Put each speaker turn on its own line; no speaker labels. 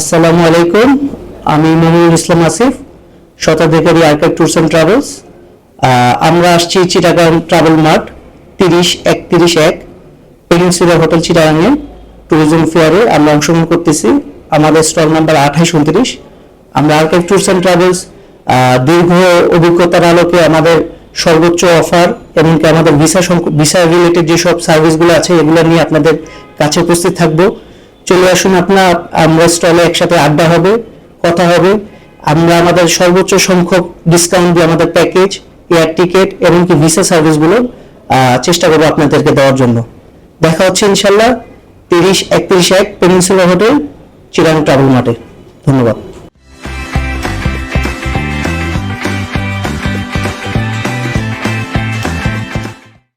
আসসালামু আলাইকুম। আমি মনিরুল ইসলাম আসিফ শতাধিকারী আর্কাইভ ট্যুরস অ্যান্ড ট্রাভেলস। আমরা আসছি চিটাগাং ট্রাভেল মার্ট তিরিশ একত্রিশ এক পেনিনসুলার হোটেল চিটাগাংয়ে ট্যুরিজম ফেয়ারে আমরা অংশগ্রহণ করতেছি। আমাদের স্টল নাম্বার আঠাশ উনত্রিশ। আমরা আর্কাইভ ট্যুরস অ্যান্ড ট্রাভেলস দীর্ঘ অভিজ্ঞতার আলোকে আমাদের সর্বোচ্চ অফার এমনকি আমাদের ভিসা ভিসা রিলেটেড যেসব সার্ভিসগুলো আছে, এগুলো নিয়ে আপনাদের কাছে উপস্থিত থাকব। চলে আসুন আপনার, আমরা স্টলে একসাথে আড্ডা হবে, কথা হবে। আমরা আমাদের সর্বোচ্চ সংখ্যক ডিসকাউন্ট দিয়ে আমাদের প্যাকেজ এয়ার টিকিট এমনকি ভিসা সার্ভিসগুলো চেষ্টা করব আপনাদেরকে দেওয়ার জন্য। দেখা হচ্ছে ইনশাল্লাহ তিরিশ, একত্রিশ এক পেনিনসুলা হোটেল চিরাং ট্রাভেল মাঠে ধন্যবাদ।